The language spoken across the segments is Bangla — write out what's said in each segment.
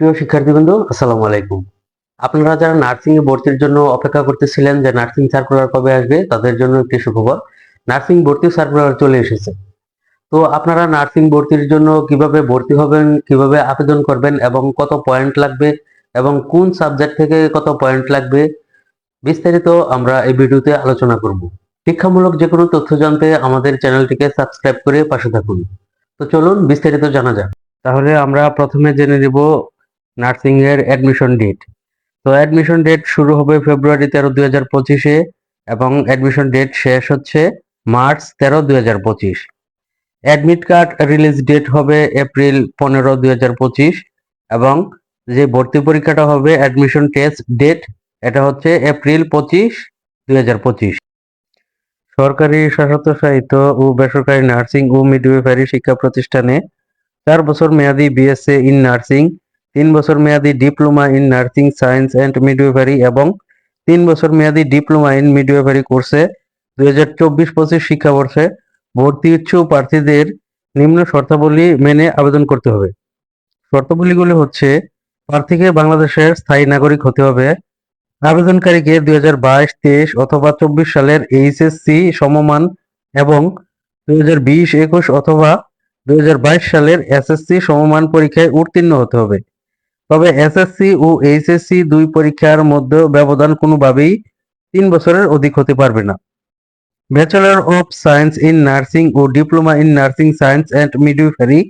প্রিয় শিক্ষার্থী শিক্ষার্থীবৃন্দ, আসসালামু আলাইকুম। আপনারা যারা নার্সিং এ ভর্তির জন্য অপেক্ষা করতেছিলেন যে নার্সিং সার্কুলার কবে আসবে, তাদের জন্য একটি সুখবর, নার্সিং ভর্তি সার্কুলার চলে এসেছে। তো আপনারা নার্সিং ভর্তির জন্য কীভাবে ভর্তি হবেন, কীভাবে আবেদন করবেন এবং কত পয়েন্ট লাগবে এবং কোন সাবজেক্ট থেকে কত পয়েন্ট লাগবে, বিস্তারিত আমরা এই ভিডিওতে আলোচনা করব। শিক্ষামূলক যে কোনো তথ্য জানতে আমাদের চ্যানেলটিকে সাবস্ক্রাইব করে পাশে থাকুন। তো চলুন বিস্তারিত জানা যাক। তাহলে আমরা প্রথমে জেনে নিব নার্সিং এর অ্যাডমিশন ডেট তো অ্যাডমিশন ডেট শুরু হবে ফেব্রুয়ারি তেরো দুই হাজার পঁচিশে এবং অ্যাডমিশন ডেট শেষ হচ্ছে মার্চ তেরো দুই হাজার পঁচিশ। অ্যাডমিট কার্ড রিলিজ ডেট হবে এপ্রিল পনেরো দুই হাজার পঁচিশ এবং যে ভর্তি পরীক্ষাটা হবে অ্যাডমিশন টেস্ট ডেট এটা হচ্ছে এপ্রিল পঁচিশ দুই হাজার পঁচিশ। সরকারি স্বায়ত্তশাসিত ও বেসরকারি নার্সিং ও মিডওয়েফারি শিক্ষা প্রতিষ্ঠানে চার বছর মেয়াদী বিএসসি ইন নার্সিং তিন বছর মেয়াদী diploma in nursing science and midwifery এবং তিন বছর মেয়াদী ডিপ্লোমা ইন মিডওয়েফারি কোর্সে দুই হাজার চব্বিশ পঁচিশ শিক্ষাবর্ষে ভর্তি ইচ্ছুক প্রার্থীদের নিম্ন শর্তাবলী মেনে আবেদন করতে হবে। শর্তাবলীগুলি হচ্ছে, প্রার্থীকে বাংলাদেশের স্থায়ী নাগরিক হতে হবে। আবেদনকারীকে দুই হাজার বাইশ, তেইশ অথবা চব্বিশ সালের এইচএসসি সমমান এবং দুই হাজার বিশ, একুশ অথবা দুই হাজার বাইশ সালের এসএসসি সমমান পরীক্ষায় উত্তীর্ণ হতে হবে। তবে এসএসসি ও এইচএসসি দুই পরীক্ষার মধ্যে ব্যবধান কোনোভাবেই তিন বছরের অধিক হতে পারবে না। Bachelor of science in nursing O diploma in nursing science and midwifery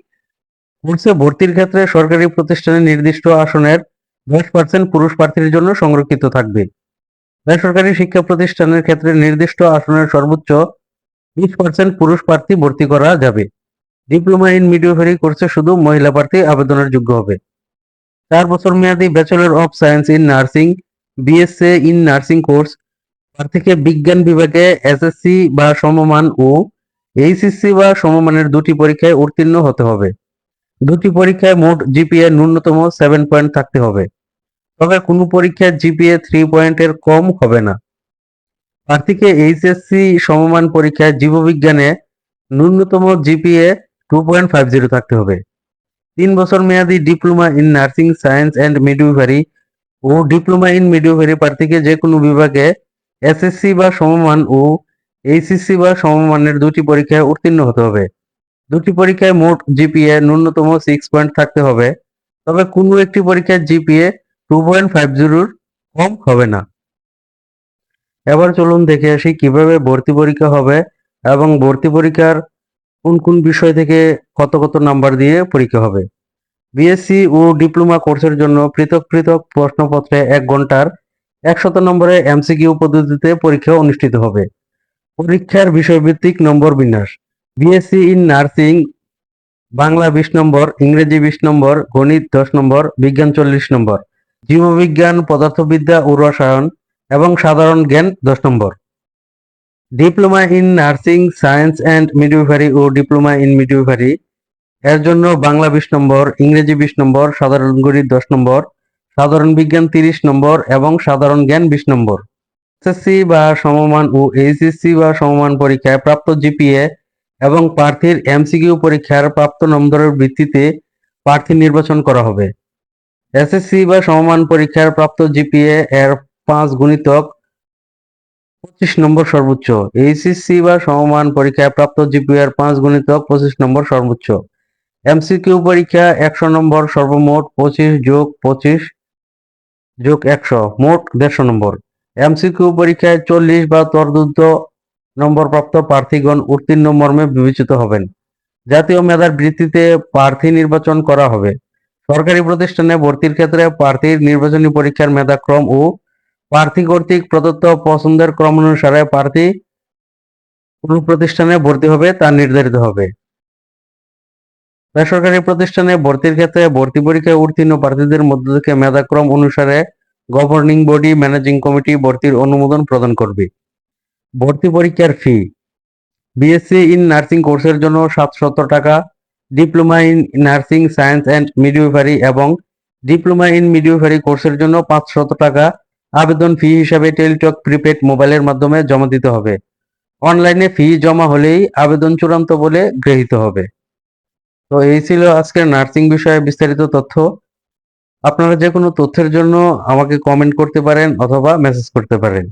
কোর্সে ভর্তির ক্ষেত্রে সরকারি প্রতিষ্ঠানের নির্দিষ্ট আসনের দশ পার্সেন্ট পুরুষ প্রার্থীর জন্য সংরক্ষিত থাকবে। বেসরকারি শিক্ষা প্রতিষ্ঠানের ক্ষেত্রে নির্দিষ্ট আসনের সর্বোচ্চ বিশ পার্সেন্ট পুরুষ প্রার্থী ভর্তি করা যাবে। ডিপ্লোমা ইন মিডওয়াইফারি কোর্সে শুধু মহিলা প্রার্থী আবেদনের যোগ্য হবে। চার বছর মেয়াদী bachelor of science in nursing BSc in nursing course প্রার্থীকে বিজ্ঞান বিভাগে এসএসসি বা সমমান ও এইচএসসি বা সমমানের দুটি পরীক্ষায় উত্তীর্ণ হতে হবে। দুটি পরীক্ষায় মোট জিপিএ ন্যূনতম সেভেন পয়েন্ট থাকতে হবে। তবে কোনো পরীক্ষায় জিপিএ থ্রি পয়েন্টের কম হবে না। প্রার্থীকে এইচএসসি সমমান পরীক্ষায় জীববিজ্ঞানে ন্যূনতম GPA two point five zero থাকতে হবে। তিন বছর মেয়াদী diploma in nursing science and midwifery O diploma in midwifery প্রার্থীকে যে কোনো বিভাগে এসএসসি বা সমমান ও এইচএসসি বা সমমানের দুটি পরীক্ষায় উত্তীর্ণ হতে হবে। দুটি পরীক্ষায় মোট জিপিএ ন্যূনতম সিক্স পয়েন্ট থাকতে হবে। তবে কোনো একটি পরীক্ষায় জিপিএ টু পয়েন্ট ফাইভ জিরোর, কম হবে না। এবার চলুন দেখে আসি কীভাবে ভর্তি পরীক্ষা হবে এবং ভর্তি পরীক্ষার কোন কোন বিষয় থেকে কত কত নাম্বার দিয়ে পরীক্ষা হবে? বিএসসি ও ডিপ্লোমা কোর্সের জন্য পৃথক পৃথক প্রশ্নপত্রে এক ঘণ্টার একশত নম্বরে এমসিকিউ পদ্ধতিতে পরীক্ষা অনুষ্ঠিত হবে। পরীক্ষার বিষয়ভিত্তিক নম্বর বিন্যাস। বিএসসি ইন নার্সিং বাংলা বিশ নম্বর, ইংরেজি বিশ নম্বর, গণিত দশ নম্বর, বিজ্ঞান চল্লিশ নম্বর। জীববিজ্ঞান, পদার্থবিদ্যা ও রসায়ন এবং সাধারণ জ্ঞান দশ নম্বর। Diploma in nursing science and midwifery O diploma in midwifery এর জন্য বাংলা বিশ নম্বর, ইংরেজি বিশ নম্বর, সাধারণ গণিত দশ নম্বর, সাধারণ বিজ্ঞান তিরিশ নম্বর এবং সাধারণ জ্ঞান বিশ নম্বর। এসএসসি বা সমমান ও এইচএসসি বা সমমান পরীক্ষায় প্রাপ্ত জিপিএ এবং প্রার্থীর এমসিকিউ পরীক্ষার প্রাপ্ত নম্বরের ভিত্তিতে প্রার্থী নির্বাচন করা হবে। এসএসসি বা সমমান পরীক্ষার প্রাপ্ত জিপিএ এর পাঁচ গুণিতক পঁচিশ নম্বর সর্বোচ্চ। এইচএসসি বা সমমান পরীক্ষায় প্রাপ্ত জিপিএ এর পাঁচ গুণিতক পঁচিশ নম্বর সর্বোচ্চ। এমসিকিউ পরীক্ষা একশো নম্বর, সর্বমোট পঁচিশ যোগ পঁচিশ যোগ একশো, মোট দেড়শো নম্বর। এমসিকিউ পরীক্ষায় চল্লিশ বা তদুর্ধ নম্বর প্রাপ্ত প্রার্থীগণ উত্তীর্ণ মর্মে বিবেচিত হবেন। জাতীয় মেধার ভিত্তিতে প্রার্থী নির্বাচন করা হবে। সরকারি প্রতিষ্ঠানে ভর্তির ক্ষেত্রে প্রার্থীর নির্বাচনী পরীক্ষার মেধাক্রম ও প্রার্থী কর্তৃক প্রদত্ত পছন্দের ক্রম অনুসারে প্রার্থী কোন প্রতিষ্ঠানে ভর্তি হবে তা নির্ধারিত হবে। বেসরকারি প্রতিষ্ঠানে ভর্তির ক্ষেত্রে ভর্তি পরীক্ষায় উত্তীর্ণ প্রার্থীদের মধ্য থেকে মেধাক্রম অনুসারে গভর্নিং বডি ম্যানেজিং কমিটি ভর্তির অনুমোদন প্রদান করবে। ভর্তি পরীক্ষার ফি। বিএসসি ইন নার্সিং কোর্সের জন্য সাতশত টাকা diploma in nursing science and midwifery এবং ডিপ্লোমা ইন মিডওয়াইফারি কোর্সের জন্য পাঁচশত টাকা আবেদন ফি হিসাবে টেলিটক প্রিপেড মোবাইলের মাধ্যমে জমা দিতে হবে। অনলাইনে ফি জমা হলেই আবেদন চূড়ান্ত বলে গৃহীত হবে। তো এই ছিল আজকের নার্সিং বিষয়ে বিস্তারিত তথ্য। আপনারা যে কোনো তথ্যের জন্য আমাকে কমেন্ট করতে পারেন অথবা মেসেজ করতে পারেন।